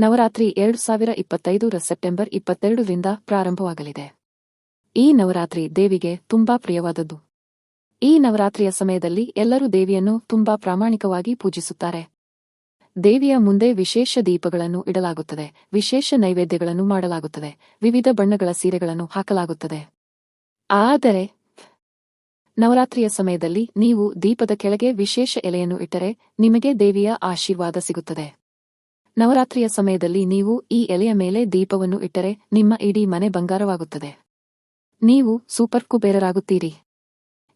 ನವರಾತ್ರಿ ಎರಡು ಸಾವಿರ ಇಪ್ಪತ್ತೈದರ ಸೆಪ್ಟೆಂಬರ್ ಇಪ್ಪತ್ತೆರಡರಿಂದ ಪ್ರಾರಂಭವಾಗಲಿದೆ. ಈ ನವರಾತ್ರಿ ದೇವಿಗೆ ತುಂಬಾ ಪ್ರಿಯವಾದದ್ದು. ಈ ನವರಾತ್ರಿಯ ಸಮಯದಲ್ಲಿ ಎಲ್ಲರೂ ದೇವಿಯನ್ನು ತುಂಬಾ ಪ್ರಾಮಾಣಿಕವಾಗಿ ಪೂಜಿಸುತ್ತಾರೆ. ದೇವಿಯ ಮುಂದೆ ವಿಶೇಷ ದೀಪಗಳನ್ನು ಇಡಲಾಗುತ್ತದೆ, ವಿಶೇಷ ನೈವೇದ್ಯಗಳನ್ನು ಮಾಡಲಾಗುತ್ತದೆ, ವಿವಿಧ ಬಣ್ಣಗಳ ಸೀರೆಗಳನ್ನು ಹಾಕಲಾಗುತ್ತದೆ. ಆದರೆ, ನವರಾತ್ರಿಯ ಸಮಯದಲ್ಲಿ ನೀವು ದೀಪದ ಕೆಳಗೆ ವಿಶೇಷ ಎಲೆಯನ್ನು ಇಟ್ಟರೆ ನಿಮಗೆ ದೇವಿಯ ಆಶೀರ್ವಾದ ಸಿಗುತ್ತದೆ. ನವರಾತ್ರಿಯ ಸಮಯದಲ್ಲಿ ನೀವು ಈ ಎಲೆಯ ಮೇಲೆ ದೀಪವನ್ನು ಇಟ್ಟರೆ ನಿಮ್ಮ ಇಡೀ ಮನೆ ಬಂಗಾರವಾಗುತ್ತದೆ. ನೀವು ಸೂಪರ್ ಕುಬೇರರಾಗುತ್ತೀರಿ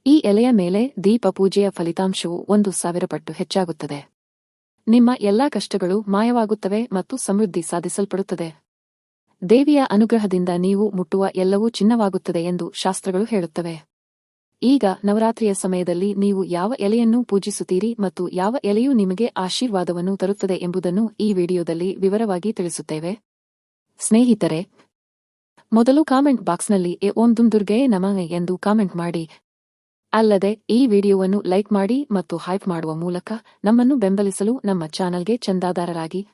ಈ ಎಲೆಯ ಮೇಲೆ ದೀಪ ಪೂಜೆಯ ಫಲಿತಾಂಶವು ಒಂದು ಸಾವಿರ ಪಟ್ಟು ಹೆಚ್ಚಾಗುತ್ತದೆ. ನಿಮ್ಮ ಎಲ್ಲಾ ಕಷ್ಟಗಳು ಮಾಯವಾಗುತ್ತವೆ ಮತ್ತು ಸಮೃದ್ಧಿ ಸಾಧಿಸಲ್ಪಡುತ್ತದೆ. ದೇವಿಯ ಅನುಗ್ರಹದಿಂದ ನೀವು ಮುಟ್ಟುವ ಎಲ್ಲವೂ ಚಿನ್ನವಾಗುತ್ತದೆ ಎಂದು ಶಾಸ್ತ್ರಗಳು ಹೇಳುತ್ತವೆ. ಈಗ ನವರಾತ್ರಿಯ ಸಮಯದಲ್ಲಿ ನೀವು ಯಾವ ಎಲೆಯನ್ನು ಪೂಜಿಸುತ್ತೀರಿ ಮತ್ತು ಯಾವ ಎಲೆಯು ನಿಮಗೆ ಆಶೀರ್ವಾದವನ್ನು ತರುತ್ತದೆ ಎಂಬುದನ್ನು ಈ ವಿಡಿಯೋದಲ್ಲಿ ವಿವರವಾಗಿ ತಿಳಿಸುತ್ತೇವೆ. ಸ್ನೇಹಿತರೆ, ಮೊದಲು ಕಾಮೆಂಟ್ ಬಾಕ್ಸ್ನಲ್ಲಿ ಎ ಓಂ ದುಂ ದುರ್ಗೆಯೇ ನಮಃ ಎಂದು ಕಾಮೆಂಟ್ ಮಾಡಿ. ಅಲ್ಲದೆ, ಈ ವಿಡಿಯೋವನ್ನು ಲೈಕ್ ಮಾಡಿ ಮತ್ತು ಹೈಪ್ ಮಾಡುವ ಮೂಲಕ ನಮ್ಮನ್ನು ಬೆಂಬಲಿಸಲು ನಮ್ಮ ಚಾನಲ್ಗೆ ಚಂದಾದಾರರಾಗಿ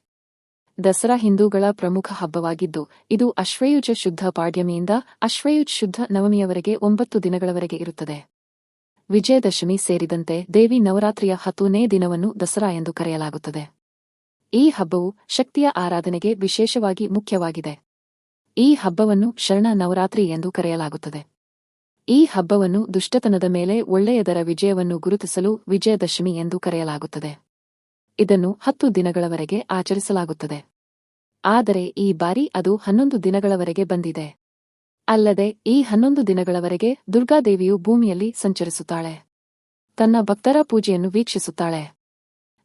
ದಸರಾ ಹಿಂದೂಗಳ ಪ್ರಮುಖ ಹಬ್ಬವಾಗಿದ್ದು, ಇದು ಅಶ್ವಯುಜ ಶುದ್ಧ ಪಾಡ್ಯಮಿಯಿಂದ ಅಶ್ವಯುಜ್ ಶುದ್ಧ ನವಮಿಯವರೆಗೆ ಒಂಬತ್ತು ದಿನಗಳವರೆಗೆ ಇರುತ್ತದೆ. ವಿಜಯದಶಮಿ ಸೇರಿದಂತೆ ದೇವಿ ನವರಾತ್ರಿಯ ಹತ್ತನೇ ದಿನವನ್ನು ದಸರಾ ಎಂದು ಕರೆಯಲಾಗುತ್ತದೆ. ಈ ಹಬ್ಬವು ಶಕ್ತಿಯ ಆರಾಧನೆಗೆ ವಿಶೇಷವಾಗಿ ಮುಖ್ಯವಾಗಿದೆ. ಈ ಹಬ್ಬವನ್ನು ಶರಣ ನವರಾತ್ರಿ ಎಂದು ಕರೆಯಲಾಗುತ್ತದೆ. ಈ ಹಬ್ಬವನ್ನು ದುಷ್ಟತನದ ಮೇಲೆ ಒಳ್ಳೆಯದರ ವಿಜಯವನ್ನು ಗುರುತಿಸಲು ವಿಜಯದಶಮಿ ಎಂದು ಕರೆಯಲಾಗುತ್ತದೆ. ಇದನ್ನು ಹತ್ತು ದಿನಗಳವರೆಗೆ ಆಚರಿಸಲಾಗುತ್ತದೆ. ಆದರೆ ಈ ಬಾರಿ ಅದು ಹನ್ನೊಂದು ದಿನಗಳವರೆಗೆ ಬಂದಿದೆ. ಅಲ್ಲದೆ ಈ ಹನ್ನೊಂದು ದಿನಗಳವರೆಗೆ ದುರ್ಗಾದೇವಿಯು ಭೂಮಿಯಲ್ಲಿ ಸಂಚರಿಸುತ್ತಾಳೆ. ತನ್ನ ಭಕ್ತರ ಪೂಜೆಯನ್ನು ವೀಕ್ಷಿಸುತ್ತಾಳೆ.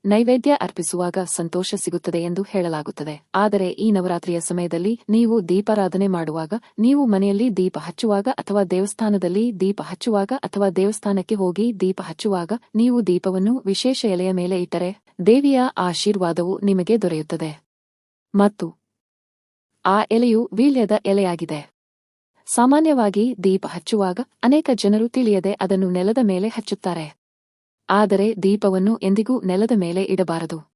ನೈವೇದ್ಯ ಅರ್ಪಿಸುವಾಗ ಸಂತೋಷ ಸಿಗುತ್ತದೆ ಎಂದು ಹೇಳಲಾಗುತ್ತದೆ. ಆದರೆ ಈ ನವರಾತ್ರಿಯ ಸಮಯದಲ್ಲಿ ನೀವು ದೀಪಾರಾಧನೆ ಮಾಡುವಾಗ, ನೀವು ಮನೆಯಲ್ಲಿ ದೀಪ ಹಚ್ಚುವಾಗ ಅಥವಾ ದೇವಸ್ಥಾನದಲ್ಲಿ ದೀಪ ಹಚ್ಚುವಾಗ ಅಥವಾ ದೇವಸ್ಥಾನಕ್ಕೆ ಹೋಗಿ ದೀಪ ಹಚ್ಚುವಾಗ ನೀವು ದೀಪವನ್ನು ವಿಶೇಷ ಎಲೆಯ ಮೇಲೆ ಇಟ್ಟರೆ, ದೇವಿಯ ಆಶೀರ್ವಾದವು ನಿಮಗೆ ದೊರೆಯುತ್ತದೆ. ಮತ್ತು ಆ ಎಲೆಯು ವೀಳ್ಯದ ಎಲೆಯಾಗಿದೆ. ಸಾಮಾನ್ಯವಾಗಿ ದೀಪ ಹಚ್ಚುವಾಗ ಅನೇಕ ಜನರು ತಿಳಿಯದೆ ಅದನ್ನು ನೆಲದ ಮೇಲೆ ಹಚ್ಚುತ್ತಾರೆ. ಆದರೆ ದೀಪವನ್ನು ಎಂದಿಗೂ ನೆಲದ ಮೇಲೆ ಇಡಬಾರದು.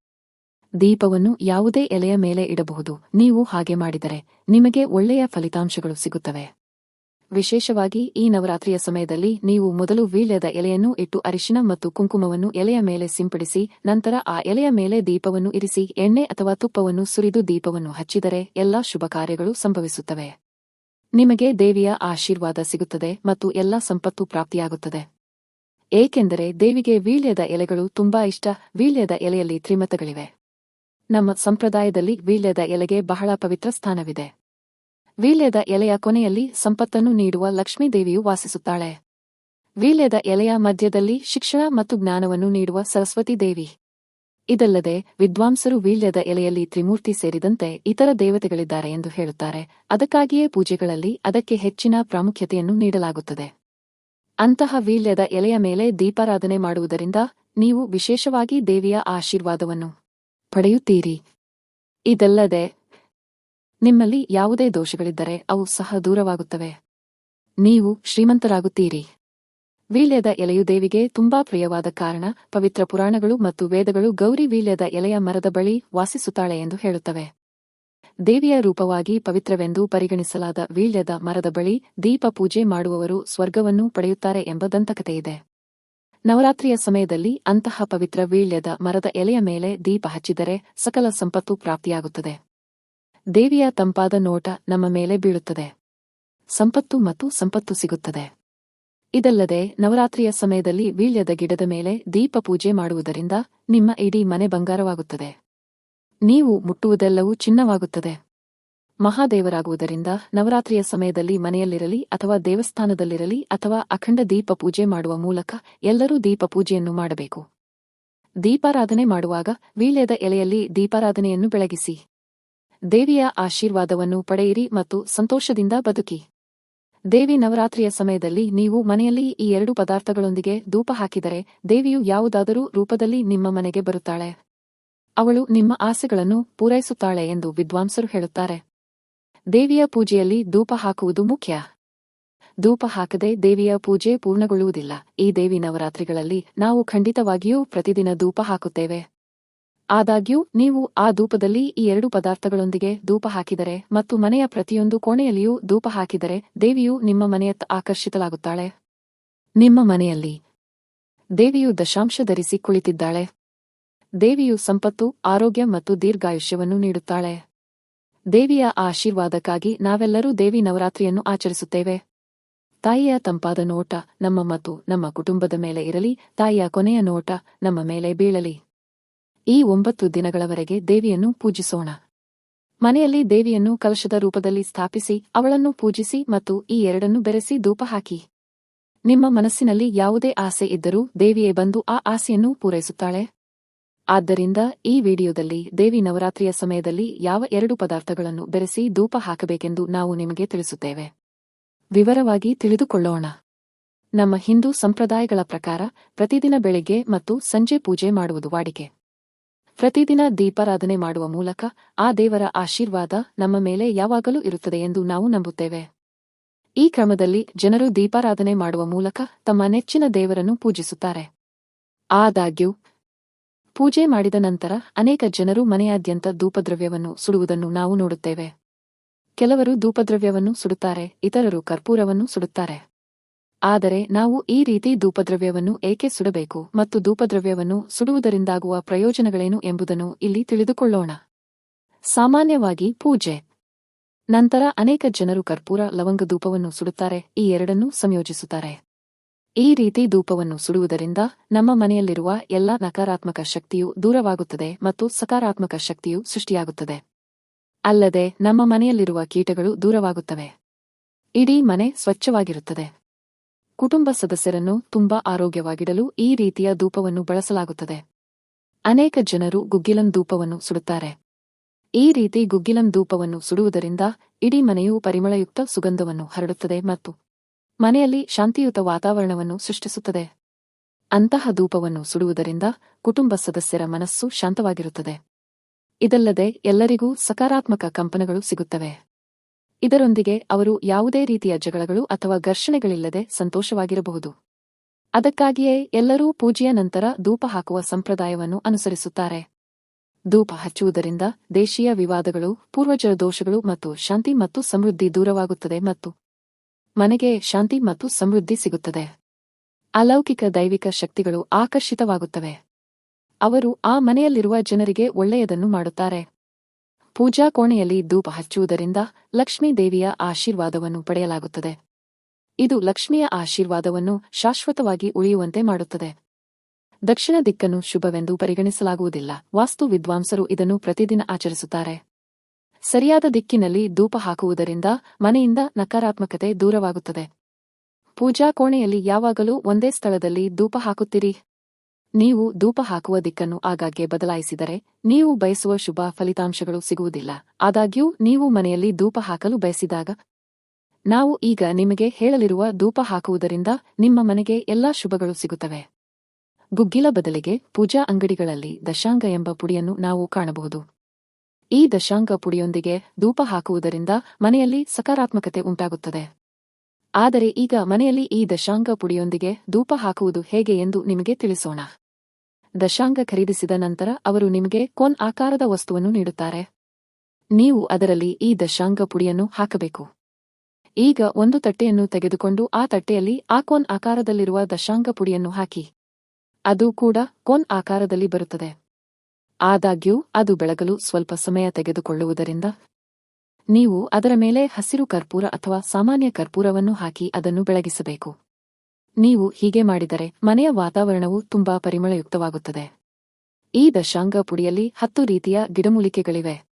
ದೀಪವನ್ನು ಯಾವುದೇ ಎಲೆಯ ಮೇಲೆ ಇಡಬಹುದು. ನೀವು ಹಾಗೆ ಮಾಡಿದರೆ ನಿಮಗೆ ಒಳ್ಳೆಯ ಫಲಿತಾಂಶಗಳು ಸಿಗುತ್ತವೆ. ವಿಶೇಷವಾಗಿ ಈ ನವರಾತ್ರಿಯ ಸಮಯದಲ್ಲಿ ನೀವು ಮೊದಲು ವೀಳ್ಯದ ಎಲೆಯನ್ನು ಇಟ್ಟು ಅರಿಶಿನ ಮತ್ತು ಕುಂಕುಮವನ್ನು ಎಲೆಯ ಮೇಲೆ ಸಿಂಪಡಿಸಿ, ನಂತರ ಆ ಎಲೆಯ ಮೇಲೆ ದೀಪವನ್ನು ಇರಿಸಿ, ಎಣ್ಣೆ ಅಥವಾ ತುಪ್ಪವನ್ನು ಸುರಿದು ದೀಪವನ್ನು ಹಚ್ಚಿದರೆ ಎಲ್ಲಾ ಶುಭ ಕಾರ್ಯಗಳು ಸಂಭವಿಸುತ್ತವೆ. ನಿಮಗೆ ದೇವಿಯ ಆಶೀರ್ವಾದ ಸಿಗುತ್ತದೆ ಮತ್ತು ಎಲ್ಲಾ ಸಂಪತ್ತು ಪ್ರಾಪ್ತಿಯಾಗುತ್ತದೆ. ಏಕೆಂದರೆ ದೇವಿಗೆ ವೀಳ್ಯದ ಎಲೆಗಳು ತುಂಬಾ ಇಷ್ಟ, ವೀಳ್ಯದ ಎಲೆಯಲ್ಲಿ ತ್ರಿಮತಗಳಿವೆ. ನಮ್ಮ ಸಂಪ್ರದಾಯದಲ್ಲಿ ವೀಳ್ಯದ ಎಲೆಗೆ ಬಹಳ ಪವಿತ್ರ ಸ್ಥಾನವಿದೆ. ವೀಳ್ಯದ ಎಲೆಯ ಕೊನೆಯಲ್ಲಿ ಸಂಪತ್ತನ್ನು ನೀಡುವ ಲಕ್ಷ್ಮೀದೇವಿಯು ವಾಸಿಸುತ್ತಾಳೆ. ವೀಳ್ಯದ ಎಲೆಯ ಮಧ್ಯದಲ್ಲಿ ಶಿಕ್ಷಣ ಮತ್ತು ಜ್ಞಾನವನ್ನು ನೀಡುವ ಸರಸ್ವತಿ ದೇವಿ. ಇದಲ್ಲದೆ, ವಿದ್ವಾಂಸರು ವೀಳ್ಯದ ಎಲೆಯಲ್ಲಿ ತ್ರಿಮೂರ್ತಿ ಸೇರಿದಂತೆ ಇತರ ದೇವತೆಗಳಿದ್ದಾರೆ ಎಂದು ಹೇಳುತ್ತಾರೆ. ಅದಕ್ಕಾಗಿಯೇ ಪೂಜೆಗಳಲ್ಲಿ ಅದಕ್ಕೆ ಹೆಚ್ಚಿನ ಪ್ರಾಮುಖ್ಯತೆಯನ್ನು ನೀಡಲಾಗುತ್ತದೆ. ಅಂತಹ ವೀಳ್ಯದ ಎಲೆಯ ಮೇಲೆ ದೀಪಾರಾಧನೆ ಮಾಡುವುದರಿಂದ ನೀವು ವಿಶೇಷವಾಗಿ ದೇವಿಯ ಆಶೀರ್ವಾದವನ್ನು ಪಡೆಯುತ್ತೀರಿ. ಇದಲ್ಲದೆ, ನಿಮ್ಮಲ್ಲಿ ಯಾವುದೇ ದೋಷಗಳಿದ್ದರೆ ಅವು ಸಹ ದೂರವಾಗುತ್ತವೆ. ನೀವು ಶ್ರೀಮಂತರಾಗುತ್ತೀರಿ. ವೀಳ್ಯದ ಎಲೆಯು ದೇವಿಗೆ ತುಂಬಾ ಪ್ರಿಯವಾದ ಕಾರಣ ಪವಿತ್ರ ಪುರಾಣಗಳು ಮತ್ತು ವೇದಗಳು ಗೌರಿ ವೀಳ್ಯದ ಎಲೆಯ ಮರದ ಬಳಿ ವಾಸಿಸುತ್ತಾಳೆ ಎಂದು ಹೇಳುತ್ತವೆ. ದೇವಿಯ ರೂಪವಾಗಿ ಪವಿತ್ರವೆಂದು ಪರಿಗಣಿಸಲಾದ ವೀಳ್ಯದ ಮರದ ಬಳಿ ದೀಪ ಪೂಜೆ ಮಾಡುವವರು ಸ್ವರ್ಗವನ್ನು ಪಡೆಯುತ್ತಾರೆ ಎಂಬ ದಂತಕಥೆಯಿದೆ. ನವರಾತ್ರಿಯ ಸಮಯದಲ್ಲಿ ಅಂತಹ ಪವಿತ್ರ ವೀಳ್ಯದ ಮರದ ಎಲೆಯ ಮೇಲೆ ದೀಪ ಹಚ್ಚಿದರೆ ಸಕಲ ಸಂಪತ್ತು ಪ್ರಾಪ್ತಿಯಾಗುತ್ತದೆ. ದೇವಿಯ ತಂಪಾದ ನೋಟ ನಮ್ಮ ಮೇಲೆ ಬೀಳುತ್ತದೆ. ಸಂಪತ್ತು ಮತ್ತು ಸಂಪತ್ತು ಸಿಗುತ್ತದೆ. ಇದಲ್ಲದೆ ನವರಾತ್ರಿಯ ಸಮಯದಲ್ಲಿ ವೀಳ್ಯದ ಗಿಡದ ಮೇಲೆ ದೀಪ ಪೂಜೆ ಮಾಡುವುದರಿಂದ ನಿಮ್ಮ ಇಡೀ ಮನೆ ಬಂಗಾರವಾಗುತ್ತದೆ. ನೀವು ಮುಟ್ಟುವುದೆಲ್ಲವೂ ಚಿನ್ನವಾಗುತ್ತದೆ. ಮಹಾದೇವರಾಗುವುದರಿಂದ ನವರಾತ್ರಿಯ ಸಮಯದಲ್ಲಿ ಮನೆಯಲ್ಲಿರಲಿ ಅಥವಾ ದೇವಸ್ಥಾನದಲ್ಲಿರಲಿ ಅಥವಾ ಅಖಂಡ ದೀಪ ಪೂಜೆ ಮಾಡುವ ಮೂಲಕ ಎಲ್ಲರೂ ದೀಪ ಪೂಜೆಯನ್ನು ಮಾಡಬೇಕು. ದೀಪಾರಾಧನೆ ಮಾಡುವಾಗ ವೀಳ್ಯದ ಎಲೆಯಲ್ಲಿ ದೀಪಾರಾಧನೆಯನ್ನು ಬೆಳಗಿಸಿ. ದೇವಿಯ ಆಶೀರ್ವಾದವನ್ನು ಪಡೆಯಿರಿ ಮತ್ತು ಸಂತೋಷದಿಂದ ಬದುಕಿ. ದೇವಿ ನವರಾತ್ರಿಯ ಸಮಯದಲ್ಲಿ ನೀವು ಮನೆಯಲ್ಲಿ ಈ ಎರಡು ಪದಾರ್ಥಗಳೊಂದಿಗೆ ಧೂಪ ಹಾಕಿದರೆ ದೇವಿಯು ಯಾವುದಾದರೂ ರೂಪದಲ್ಲಿ ನಿಮ್ಮ ಮನೆಗೆ ಬರುತ್ತಾಳೆ. ಅವಳು ನಿಮ್ಮ ಆಸೆಗಳನ್ನು ಪೂರೈಸುತ್ತಾಳೆ ಎಂದು ವಿದ್ವಾಂಸರು ಹೇಳುತ್ತಾರೆ. ದೇವಿಯ ಪೂಜೆಯಲ್ಲಿ ಧೂಪ ಹಾಕುವುದು ಮುಖ್ಯ. ಧೂಪ ಹಾಕದೆ ದೇವಿಯ ಪೂಜೆ ಪೂರ್ಣಗೊಳ್ಳುವುದಿಲ್ಲ. ಈ ದೇವಿ ನವರಾತ್ರಿಗಳಲ್ಲಿ ನಾವು ಖಂಡಿತವಾಗಿಯೂ ಪ್ರತಿದಿನ ಧೂಪ ಹಾಕುತ್ತೇವೆ. ಆದಾಗ್ಯೂ, ನೀವು ಆ ಧೂಪದಲ್ಲಿ ಈ ಎರಡು ಪದಾರ್ಥಗಳೊಂದಿಗೆ ಧೂಪ ಹಾಕಿದರೆ ಮತ್ತು ಮನೆಯ ಪ್ರತಿಯೊಂದು ಕೋಣೆಯಲ್ಲಿಯೂ ಧೂಪ ಹಾಕಿದರೆ ದೇವಿಯು ನಿಮ್ಮ ಮನೆಯತ್ತ ಆಕರ್ಷಿತಳಾಗುತ್ತಾಳೆ. ನಿಮ್ಮ ಮನೆಯಲ್ಲಿ ದೇವಿಯು ದಶಾಂಶ ಧರಿಸಿ ಕುಳಿತಿದ್ದಾಳೆ. ದೇವಿಯು ಸಂಪತ್ತು, ಆರೋಗ್ಯ ಮತ್ತು ದೀರ್ಘಾಯುಷ್ಯವನ್ನು ನೀಡುತ್ತಾಳೆ. ದೇವಿಯ ಆಶೀರ್ವಾದಕ್ಕಾಗಿ ನಾವೆಲ್ಲರೂ ದೇವಿ ನವರಾತ್ರಿಯನ್ನು ಆಚರಿಸುತ್ತೇವೆ. ತಾಯಿಯ ತಂಪಾದ ನೋಟ ನಮ್ಮ ಮತ್ತು ನಮ್ಮ ಕುಟುಂಬದ ಮೇಲೆ ಇರಲಿ, ತಾಯಿಯ ಕೊನೆಯ ನೋಟ ನಮ್ಮ ಮೇಲೆ ಬೀಳಲಿ. ಈ ಒಂಬತ್ತು ದಿನಗಳವರೆಗೆ ದೇವಿಯನ್ನು ಪೂಜಿಸೋಣ. ಮನೆಯಲ್ಲಿ ದೇವಿಯನ್ನು ಕಲಶದ ರೂಪದಲ್ಲಿ ಸ್ಥಾಪಿಸಿ, ಅವಳನ್ನು ಪೂಜಿಸಿ ಮತ್ತು ಈ ಎರಡನ್ನು ಬೆರೆಸಿ ಧೂಪ ಹಾಕಿ. ನಿಮ್ಮ ಮನಸ್ಸಿನಲ್ಲಿ ಯಾವುದೇ ಆಸೆ ಇದ್ದರೂ ದೇವಿಯೇ ಬಂದು ಆ ಆಸೆಯನ್ನು ಪೂರೈಸುತ್ತಾಳೆ. ಆದ್ದರಿಂದ ಈ ವಿಡಿಯೋದಲ್ಲಿ ದೇವಿ ನವರಾತ್ರಿಯ ಸಮಯದಲ್ಲಿ ಯಾವ ಎರಡು ಪದಾರ್ಥಗಳನ್ನು ಬೆರೆಸಿ ಧೂಪ ಹಾಕಬೇಕೆಂದು ನಾವು ನಿಮಗೆ ತಿಳಿಸುತ್ತೇವೆ. ವಿವರವಾಗಿ ತಿಳಿದುಕೊಳ್ಳೋಣ. ನಮ್ಮ ಹಿಂದೂ ಸಂಪ್ರದಾಯಗಳ ಪ್ರಕಾರ ಪ್ರತಿದಿನ ಬೆಳಿಗ್ಗೆ ಮತ್ತು ಸಂಜೆ ಪೂಜೆ ಮಾಡುವುದು ವಾಡಿಕೆ. ಪ್ರತಿದಿನ ದೀಪಾರಾಧನೆ ಮಾಡುವ ಮೂಲಕ ಆ ದೇವರ ಆಶೀರ್ವಾದ ನಮ್ಮ ಮೇಲೆ ಯಾವಾಗಲೂ ಇರುತ್ತದೆ ಎಂದು ನಾವು ನಂಬುತ್ತೇವೆ. ಈ ಕ್ರಮದಲ್ಲಿ ಜನರು ದೀಪಾರಾಧನೆ ಮಾಡುವ ಮೂಲಕ ತಮ್ಮ ನೆಚ್ಚಿನ ದೇವರನ್ನು ಪೂಜಿಸುತ್ತಾರೆ. ಆದಾಗ್ಯೂ ಪೂಜೆ ಮಾಡಿದ ನಂತರ ಅನೇಕ ಜನರು ಮನೆಯಾದ್ಯಂತ ಧೂಪದ್ರವ್ಯವನ್ನು ಸುಡುವುದನ್ನು ನಾವು ನೋಡುತ್ತೇವೆ. ಕೆಲವರು ಧೂಪದ್ರವ್ಯವನ್ನು ಸುಡುತ್ತಾರೆ, ಇತರರು ಕರ್ಪೂರವನ್ನು ಸುಡುತ್ತಾರೆ. ಆದರೆ ನಾವು ಈ ರೀತಿ ಧೂಪದ್ರವ್ಯವನ್ನು ಏಕೆ ಸುಡಬೇಕು ಮತ್ತು ಧೂಪದ್ರವ್ಯವನ್ನು ಸುಡುವುದರಿಂದಾಗುವ ಪ್ರಯೋಜನಗಳೇನು ಎಂಬುದನ್ನು ಇಲ್ಲಿ ತಿಳಿದುಕೊಳ್ಳೋಣ. ಸಾಮಾನ್ಯವಾಗಿ ಪೂಜೆ. ನಂತರ ಅನೇಕ ಜನರು ಕರ್ಪೂರ, ಲವಂಗ ಧೂಪವನ್ನು ಸುಡುತ್ತಾರೆ, ಈ ಎರಡನ್ನೂ ಸಂಯೋಜಿಸುತ್ತಾರೆ. ಈ ರೀತಿ ಧೂಪವನ್ನು ಸುಡುವುದರಿಂದ ನಮ್ಮ ಮನೆಯಲ್ಲಿರುವ ಎಲ್ಲಾ ನಕಾರಾತ್ಮಕ ಶಕ್ತಿಯು ದೂರವಾಗುತ್ತದೆ ಮತ್ತು ಸಕಾರಾತ್ಮಕ ಶಕ್ತಿಯು ಸೃಷ್ಟಿಯಾಗುತ್ತದೆ. ಅಲ್ಲದೆ ನಮ್ಮ ಮನೆಯಲ್ಲಿರುವ ಕೀಟಗಳು ದೂರವಾಗುತ್ತವೆ. ಇಡೀ ಮನೆ ಸ್ವಚ್ಛವಾಗಿರುತ್ತದೆ. ಕುಟುಂಬ ಸದಸ್ಯರನ್ನು ತುಂಬಾ ಆರೋಗ್ಯವಾಗಿಡಲು ಈ ರೀತಿಯ ಧೂಪವನ್ನು ಬಳಸಲಾಗುತ್ತದೆ. ಅನೇಕ ಜನರು ಗುಗ್ಗಿಲಂ ಧೂಪವನ್ನು ಸುಡುತ್ತಾರೆ. ಈ ರೀತಿ ಗುಗ್ಗಿಲಂ ಧೂಪವನ್ನು ಸುಡುವುದರಿಂದ ಇಡೀ ಮನೆಯು ಪರಿಮಳಯುಕ್ತ ಸುಗಂಧವನ್ನು ಹರಡುತ್ತದೆ ಮತ್ತು ಮನೆಯಲ್ಲಿ ಶಾಂತಿಯುತ ವಾತಾವರಣವನ್ನು ಸೃಷ್ಟಿಸುತ್ತದೆ. ಅಂತಹ ಧೂಪವನ್ನು ಸುಡುವುದರಿಂದ ಕುಟುಂಬ ಸದಸ್ಯರ ಮನಸ್ಸು ಶಾಂತವಾಗಿರುತ್ತದೆ. ಇದಲ್ಲದೆ ಎಲ್ಲರಿಗೂ ಸಕಾರಾತ್ಮಕ ಕಂಪನಗಳು ಸಿಗುತ್ತವೆ. ಇದರೊಂದಿಗೆ ಅವರು ಯಾವುದೇ ರೀತಿಯ ಜಗಳಗಳು ಅಥವಾ ಘರ್ಷಣೆಗಳಿಲ್ಲದೆ ಸಂತೋಷವಾಗಿರಬಹುದು. ಅದಕ್ಕಾಗಿಯೇ ಎಲ್ಲರೂ ಪೂಜೆಯ ನಂತರ ಧೂಪ ಹಾಕುವ ಸಂಪ್ರದಾಯವನ್ನು ಅನುಸರಿಸುತ್ತಾರೆ. ಧೂಪ ಹಚ್ಚುವುದರಿಂದ ದೇಶೀಯ ವಿವಾದಗಳು, ಪೂರ್ವಜರ ದೋಷಗಳು ಮತ್ತು ಶಾಂತಿ ಮತ್ತು ಸಮೃದ್ಧಿ ದೂರವಾಗುತ್ತದೆ ಮತ್ತು ಮನೆಗೆ ಶಾಂತಿ ಮತ್ತು ಸಮೃದ್ಧಿ ಸಿಗುತ್ತದೆ. ಅಲೌಕಿಕ ದೈವಿಕ ಶಕ್ತಿಗಳು ಆಕರ್ಷಿತವಾಗುತ್ತವೆ. ಅವರು ಆ ಮನೆಯಲ್ಲಿರುವ ಜನರಿಗೆ ಒಳ್ಳೆಯದನ್ನು ಮಾಡುತ್ತಾರೆ. ಪೂಜಾ ಕೋಣೆಯಲ್ಲಿ ಧೂಪ ಹಚ್ಚುವುದರಿಂದ ಲಕ್ಷ್ಮೀ ದೇವಿಯ ಆಶೀರ್ವಾದವನ್ನು ಪಡೆಯಲಾಗುತ್ತದೆ. ಇದು ಲಕ್ಷ್ಮಿಯ ಆಶೀರ್ವಾದವನ್ನು ಶಾಶ್ವತವಾಗಿ ಉಳಿಯುವಂತೆ ಮಾಡುತ್ತದೆ. ದಕ್ಷಿಣ ದಿಕ್ಕನ್ನು ಶುಭವೆಂದು ಪರಿಗಣಿಸಲಾಗುವುದಿಲ್ಲ. ವಾಸ್ತು ವಿದ್ವಾಂಸರು ಇದನ್ನು ಪ್ರತಿದಿನ ಆಚರಿಸುತ್ತಾರೆ. ಸರಿಯಾದ ದಿಕ್ಕಿನಲ್ಲಿ ಧೂಪ ಹಾಕುವುದರಿಂದ ಮನೆಯಿಂದ ನಕಾರಾತ್ಮಕತೆ ದೂರವಾಗುತ್ತದೆ. ಪೂಜಾ ಕೋಣೆಯಲ್ಲಿ ಯಾವಾಗಲೂ ಒಂದೇ ಸ್ಥಳದಲ್ಲಿ ಧೂಪ ಹಾಕುತ್ತೀರಿ? ನೀವು ಧೂಪ ಹಾಕುವ ದಿಕ್ಕನ್ನು ಆಗಾಗ್ಗೆ ಬದಲಾಯಿಸಿದರೆ ನೀವು ಬಯಸುವ ಶುಭ ಫಲಿತಾಂಶಗಳು ಸಿಗುವುದಿಲ್ಲ. ಆದಾಗ್ಯೂ, ನೀವು ಮನೆಯಲ್ಲಿ ಧೂಪ ಹಾಕಲು ಬಯಸಿದಾಗ ನಾವು ಈಗ ನಿಮಗೆ ಹೇಳಲಿರುವ ಧೂಪ ಹಾಕುವುದರಿಂದ ನಿಮ್ಮ ಮನೆಗೆ ಎಲ್ಲಾ ಶುಭಗಳು ಸಿಗುತ್ತವೆ. ಗುಗ್ಗಿಲ ಬದಲಿಗೆ ಪೂಜಾ ಅಂಗಡಿಗಳಲ್ಲಿ ದಶಾಂಗ ಎಂಬ ಪುಡಿಯನ್ನು ನಾವು ಕಾಣಬಹುದು. ಈ ದಶಾಂಗ ಪುಡಿಯೊಂದಿಗೆ ಧೂಪ ಹಾಕುವುದರಿಂದ ಮನೆಯಲ್ಲಿ ಸಕಾರಾತ್ಮಕತೆ ಉಂಟಾಗುತ್ತದೆ. ಆದರೆ ಈಗ ಮನೆಯಲ್ಲಿ ಈ ದಶಾಂಗ ಪುಡಿಯೊಂದಿಗೆ ಧೂಪ ಹಾಕುವುದು ಹೇಗೆ ಎಂದು ನಿಮಗೆ ತಿಳಿಸೋಣ. ದಶಾಂಗ ಖರೀದಿಸಿದ ನಂತರ ಅವರು ನಿಮಗೆ ಕೋನ್ ಆಕಾರದ ವಸ್ತುವನ್ನು ನೀಡುತ್ತಾರೆ. ನೀವು ಅದರಲ್ಲಿ ಈ ದಶಾಂಗ ಪುಡಿಯನ್ನು ಹಾಕಬೇಕು. ಈಗ ಒಂದು ತಟ್ಟೆಯನ್ನು ತೆಗೆದುಕೊಂಡು ಆ ತಟ್ಟೆಯಲ್ಲಿ ಆ ಕೋನ್ ಆಕಾರದಲ್ಲಿರುವ ದಶಾಂಗ ಪುಡಿಯನ್ನು ಹಾಕಿ. ಅದು ಕೂಡ ಕೋನ್ ಆಕಾರದಲ್ಲಿ ಬರುತ್ತದೆ. ಆದಾಗ್ಯೂ ಅದು ಬೆಳಗಲು ಸ್ವಲ್ಪ ಸಮಯ ತೆಗೆದುಕೊಳ್ಳುವುದರಿಂದ ನೀವು ಅದರ ಮೇಲೆ ಹಸಿರು ಕರ್ಪೂರ ಅಥವಾ ಸಾಮಾನ್ಯ ಕರ್ಪೂರವನ್ನು ಹಾಕಿ ಅದನ್ನು ಬೆಳಗಿಸಬೇಕು. ನೀವು ಹೀಗೆ ಮಾಡಿದರೆ ಮನೆಯ ವಾತಾವರಣವು ತುಂಬಾ ಪರಿಮಳಯುಕ್ತವಾಗುತ್ತದೆ. ಈ ದಶಾಂಗ ಪುಡಿಯಲ್ಲಿ ಹತ್ತು ರೀತಿಯ ಗಿಡಮೂಲಿಕೆಗಳಿವೆ.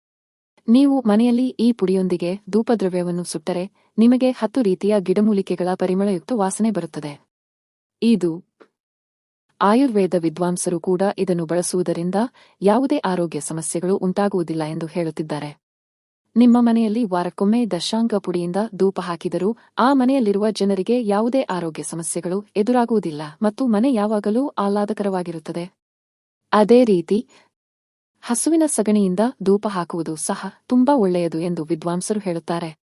ನೀವು ಮನೆಯಲ್ಲಿ ಈ ಪುಡಿಯೊಂದಿಗೆ ಧೂಪದ್ರವ್ಯವನ್ನು ಸುಟ್ಟರೆ ನಿಮಗೆ ಹತ್ತು ರೀತಿಯ ಗಿಡಮೂಲಿಕೆಗಳ ಪರಿಮಳಯುಕ್ತ ವಾಸನೆ ಬರುತ್ತದೆ. ಇದು ಆಯುರ್ವೇದ ವಿದ್ವಾಂಸರು ಕೂಡ ಇದನ್ನು ಬಳಸುವುದರಿಂದ ಯಾವುದೇ ಆರೋಗ್ಯ ಸಮಸ್ಯೆಗಳು ಉಂಟಾಗುವುದಿಲ್ಲ ಎಂದು ಹೇಳುತ್ತಿದ್ದಾರೆ. ನಿಮ್ಮ ಮನೆಯಲ್ಲಿ ವಾರಕ್ಕೊಮ್ಮೆ ದಶಾಂಗ ಪುಡಿಯಿಂದ ಧೂಪ ಹಾಕಿದರೂ ಆ ಮನೆಯಲ್ಲಿರುವ ಜನರಿಗೆ ಯಾವುದೇ ಆರೋಗ್ಯ ಸಮಸ್ಯೆಗಳು ಎದುರಾಗುವುದಿಲ್ಲ ಮತ್ತು ಮನೆ ಯಾವಾಗಲೂ ಆಹ್ಲಾದಕರವಾಗಿರುತ್ತದೆ. ಅದೇ ರೀತಿ, ಹಸುವಿನ ಸಗಣಿಯಿಂದ ಧೂಪ ಹಾಕುವುದು ಸಹ ತುಂಬಾ ಒಳ್ಳೆಯದು ಎಂದು ವಿದ್ವಾಂಸರು ಹೇಳುತ್ತಾರೆ.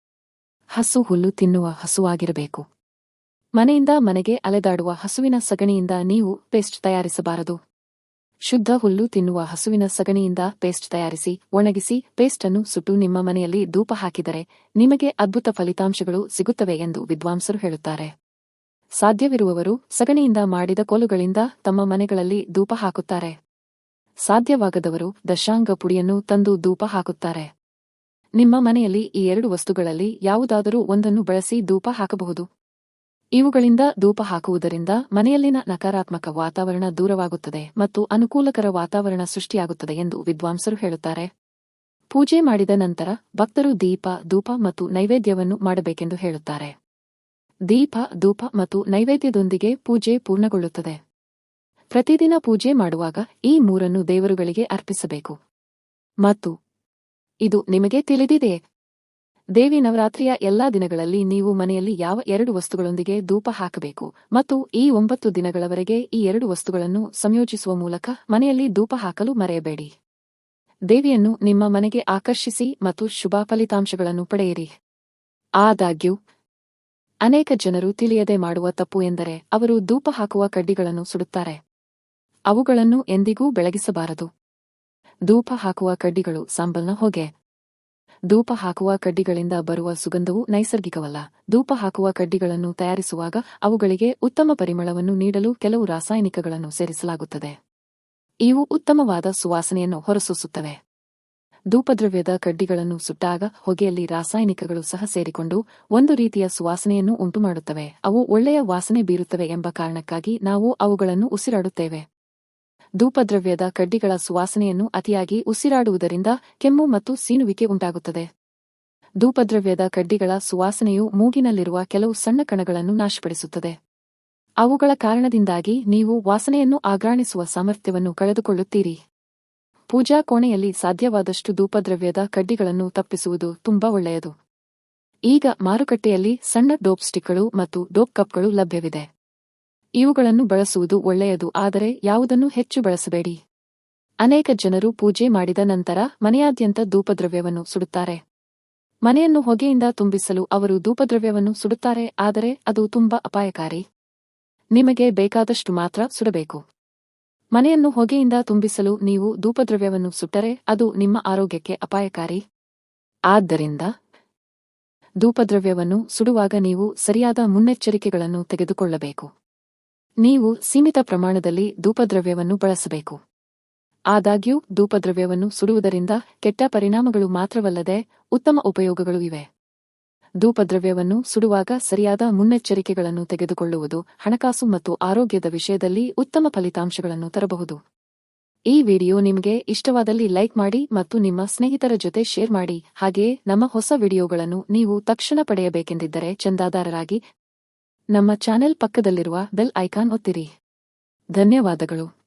ಹಸು ಹುಲ್ಲು ತಿನ್ನುವ ಹಸುವಾಗಿರಬೇಕು. ಮನೆಯಿಂದ ಮನೆಗೆ ಅಲೆದಾಡುವ ಹಸುವಿನ ಸಗಣಿಯಿಂದ ನೀವು ಪೇಸ್ಟ್ ತಯಾರಿಸಬಾರದು. ಶುದ್ಧ ಹುಲ್ಲು ತಿನ್ನುವ ಹಸುವಿನ ಸಗಣಿಯಿಂದ ಪೇಸ್ಟ್ ತಯಾರಿಸಿ, ಒಣಗಿಸಿ, ಪೇಸ್ಟ್ ಅನ್ನು ಸುಟ್ಟು ನಿಮ್ಮ ಮನೆಯಲ್ಲಿ ಧೂಪ ಹಾಕಿದರೆ ನಿಮಗೆ ಅದ್ಭುತ ಫಲಿತಾಂಶಗಳು ಸಿಗುತ್ತವೆ ಎಂದು ವಿದ್ವಾಂಸರು ಹೇಳುತ್ತಾರೆ. ಸಾಧ್ಯವಿರುವವರು ಸಗಣಿಯಿಂದ ಮಾಡಿದ ಕೋಲುಗಳಿಂದ ತಮ್ಮ ಮನೆಗಳಲ್ಲಿ ಧೂಪ ಹಾಕುತ್ತಾರೆ. ಸಾಧ್ಯವಾಗದವರು ದಶಾಂಗ ಪುಡಿಯನ್ನು ತಂದು ಧೂಪ ಹಾಕುತ್ತಾರೆ. ನಿಮ್ಮ ಮನೆಯಲ್ಲಿ ಈ ಎರಡು ವಸ್ತುಗಳಲ್ಲಿ ಯಾವುದಾದರೂ ಒಂದನ್ನು ಬಳಸಿ ಧೂಪ ಹಾಕಬಹುದು. ಇವುಗಳಿಂದ ಧೂಪ ಹಾಕುವುದರಿಂದ ಮನೆಯಲ್ಲಿನ ನಕಾರಾತ್ಮಕ ವಾತಾವರಣ ದೂರವಾಗುತ್ತದೆ ಮತ್ತು ಅನುಕೂಲಕರ ವಾತಾವರಣ ಸೃಷ್ಟಿಯಾಗುತ್ತದೆ ಎಂದು ವಿದ್ವಾಂಸರು ಹೇಳುತ್ತಾರೆ. ಪೂಜೆ ಮಾಡಿದ ನಂತರ ಭಕ್ತರು ದೀಪ, ಧೂಪ ಮತ್ತು ನೈವೇದ್ಯವನ್ನು ಮಾಡಬೇಕೆಂದು ಹೇಳುತ್ತಾರೆ. ದೀಪ, ಧೂಪ ಮತ್ತು ನೈವೇದ್ಯದೊಂದಿಗೆ ಪೂಜೆ ಪೂರ್ಣಗೊಳ್ಳುತ್ತದೆ. ಪ್ರತಿದಿನ ಪೂಜೆ ಮಾಡುವಾಗ ಈ ಮೂರನ್ನು ದೇವರುಗಳಿಗೆ ಅರ್ಪಿಸಬೇಕು. ಮತ್ತು ಇದು ನಿಮಗೆ ತಿಳಿದಿದೆಯೇ? ದೇವಿ ನವರಾತ್ರಿಯ ಎಲ್ಲಾ ದಿನಗಳಲ್ಲಿ ನೀವು ಮನೆಯಲ್ಲಿ ಯಾವ ಎರಡು ವಸ್ತುಗಳೊಂದಿಗೆ ಧೂಪ ಹಾಕಬೇಕು ಮತ್ತು ಈ ಒಂಬತ್ತು ದಿನಗಳವರೆಗೆ ಈ ಎರಡು ವಸ್ತುಗಳನ್ನು ಸಂಯೋಜಿಸುವ ಮೂಲಕ ಮನೆಯಲ್ಲಿ ಧೂಪ ಹಾಕಲು ಮರೆಯಬೇಡಿ. ದೇವಿಯನ್ನು ನಿಮ್ಮ ಮನೆಗೆ ಆಕರ್ಷಿಸಿ ಮತ್ತು ಶುಭ ಫಲಿತಾಂಶಗಳನ್ನು ಪಡೆಯಿರಿ. ಆದಾಗ್ಯೂ, ಅನೇಕ ಜನರು ತಿಳಿಯದೆ ಮಾಡುವ ತಪ್ಪು ಎಂದರೆ ಅವರು ಧೂಪ ಹಾಕುವ ಕಡ್ಡಿಗಳನ್ನು ಸುಡುತ್ತಾರೆ. ಅವುಗಳನ್ನು ಎಂದಿಗೂ ಬೆಳಗಿಸಬಾರದು. ಧೂಪ ಹಾಕುವ ಕಡ್ಡಿಗಳು ಸಾಂಬಲ್ನ ಹೊಗೆ. ಧೂಪ ಹಾಕುವ ಕಡ್ಡಿಗಳಿಂದ ಬರುವ ಸುಗಂಧವು ನೈಸರ್ಗಿಕವಲ್ಲ. ಧೂಪ ಹಾಕುವ ಕಡ್ಡಿಗಳನ್ನು ತಯಾರಿಸುವಾಗ ಅವುಗಳಿಗೆ ಉತ್ತಮ ಪರಿಮಳವನ್ನು ನೀಡಲು ಕೆಲವು ರಾಸಾಯನಿಕಗಳನ್ನು ಸೇರಿಸಲಾಗುತ್ತದೆ. ಇವು ಉತ್ತಮವಾದ ಸುವಾಸನೆಯನ್ನು ಹೊರಸೂಸುತ್ತವೆ. ಧೂಪದ್ರವ್ಯದ ಕಡ್ಡಿಗಳನ್ನು ಸುಟ್ಟಾಗ ಹೊಗೆಯಲ್ಲಿ ರಾಸಾಯನಿಕಗಳು ಸಹ ಸೇರಿಕೊಂಡು ಒಂದು ರೀತಿಯ ಸುವಾಸನೆಯನ್ನು ಉಂಟುಮಾಡುತ್ತವೆ. ಅವು ಒಳ್ಳೆಯ ವಾಸನೆ ಬೀರುತ್ತವೆ ಎಂಬ ಕಾರಣಕ್ಕಾಗಿ ನಾವು ಅವುಗಳನ್ನು ಉಸಿರಾಡುತ್ತೇವೆ. ಧೂಪದ್ರವ್ಯದ ಕಡ್ಡಿಗಳ ಸುವಾಸನೆಯನ್ನು ಅತಿಯಾಗಿ ಉಸಿರಾಡುವುದರಿಂದ ಕೆಮ್ಮು ಮತ್ತು ಸೀನುವಿಕೆ ಉಂಟಾಗುತ್ತದೆ. ಧೂಪದ್ರವ್ಯದ ಕಡ್ಡಿಗಳ ಸುವಾಸನೆಯು ಮೂಗಿನಲ್ಲಿರುವ ಕೆಲವು ಸಣ್ಣ ಕಣಗಳನ್ನು ನಾಶಪಡಿಸುತ್ತದೆ. ಅವುಗಳ ಕಾರಣದಿಂದಾಗಿ ನೀವು ವಾಸನೆಯನ್ನು ಆಗ್ರಾಣಿಸುವ ಸಾಮರ್ಥ್ಯವನ್ನು ಕಳೆದುಕೊಳ್ಳುತ್ತೀರಿ. ಪೂಜಾ ಕೋಣೆಯಲ್ಲಿ ಸಾಧ್ಯವಾದಷ್ಟು ಧೂಪದ್ರವ್ಯದ ಕಡ್ಡಿಗಳನ್ನು ತಪ್ಪಿಸುವುದು ತುಂಬಾ ಒಳ್ಳೆಯದು. ಈಗ ಮಾರುಕಟ್ಟೆಯಲ್ಲಿ ಸಣ್ಣ ಡೋಪ್ ಸ್ಟಿಕ್ಗಳು ಮತ್ತು ಡೋಪ್ ಕಪ್ಗಳು ಲಭ್ಯವಿದೆ. ಇವುಗಳನ್ನು ಬಳಸುವುದು ಒಳ್ಳೆಯದು, ಆದರೆ ಯಾವುದನ್ನು ಹೆಚ್ಚು ಬಳಸಬೇಡಿ. ಅನೇಕ ಜನರು ಪೂಜೆ ಮಾಡಿದ ನಂತರ ಮನೆಯಾದ್ಯಂತ ಧೂಪದ್ರವ್ಯವನ್ನು ಸುಡುತ್ತಾರೆ. ಮನೆಯನ್ನು ಹೊಗೆಯಿಂದ ತುಂಬಿಸಲು ಅವರು ಧೂಪದ್ರವ್ಯವನ್ನು ಸುಡುತ್ತಾರೆ, ಆದರೆ ಅದು ತುಂಬಾ ಅಪಾಯಕಾರಿ. ನಿಮಗೆ ಬೇಕಾದಷ್ಟು ಮಾತ್ರ ಸುಡಬೇಕು. ಮನೆಯನ್ನು ಹೊಗೆಯಿಂದ ತುಂಬಿಸಲು ನೀವು ಧೂಪದ್ರವ್ಯವನ್ನು ಸುಟ್ಟರೆ ಅದು ನಿಮ್ಮ ಆರೋಗ್ಯಕ್ಕೆ ಅಪಾಯಕಾರಿ. ಆದ್ದರಿಂದ ಧೂಪದ್ರವ್ಯವನ್ನು ಸುಡುವಾಗ ನೀವು ಸರಿಯಾದ ಮುನ್ನೆಚ್ಚರಿಕೆಗಳನ್ನು ತೆಗೆದುಕೊಳ್ಳಬೇಕು. ನೀವು ಸೀಮಿತ ಪ್ರಮಾಣದಲ್ಲಿ ಧೂಪದ್ರವ್ಯವನ್ನು ಬಳಸಬೇಕು. ಆದಾಗ್ಯೂ, ಧೂಪದ್ರವ್ಯವನ್ನು ಸುಡುವುದರಿಂದ ಕೆಟ್ಟ ಪರಿಣಾಮಗಳು ಮಾತ್ರವಲ್ಲದೆ ಉತ್ತಮ ಉಪಯೋಗಗಳು ಇವೆ. ಧೂಪದ್ರವ್ಯವನ್ನು ಸುಡುವಾಗ ಸರಿಯಾದ ಮುನ್ನೆಚ್ಚರಿಕೆಗಳನ್ನು ತೆಗೆದುಕೊಳ್ಳುವುದು ಹಣಕಾಸು ಮತ್ತು ಆರೋಗ್ಯದ ವಿಷಯದಲ್ಲಿ ಉತ್ತಮ ಫಲಿತಾಂಶಗಳನ್ನು ತರಬಹುದು. ಈ ವಿಡಿಯೋ ನಿಮಗೆ ಇಷ್ಟವಾದಲ್ಲಿ ಲೈಕ್ ಮಾಡಿ ಮತ್ತು ನಿಮ್ಮ ಸ್ನೇಹಿತರ ಜೊತೆ ಶೇರ್ ಮಾಡಿ. ಹಾಗೆಯೇ ನಮ್ಮ ಹೊಸ ವಿಡಿಯೋಗಳನ್ನು ನೀವು ತಕ್ಷಣ ಪಡೆಯಬೇಕೆಂದಿದ್ದರೆ ಚಂದಾದಾರರಾಗಿ ನಮ್ಮ ಚಾನೆಲ್ ಪಕ್ಕದಲ್ಲಿರುವ ಬೆಲ್ ಐಕಾನ್ ಒತ್ತಿರಿ. ಧನ್ಯವಾದಗಳು.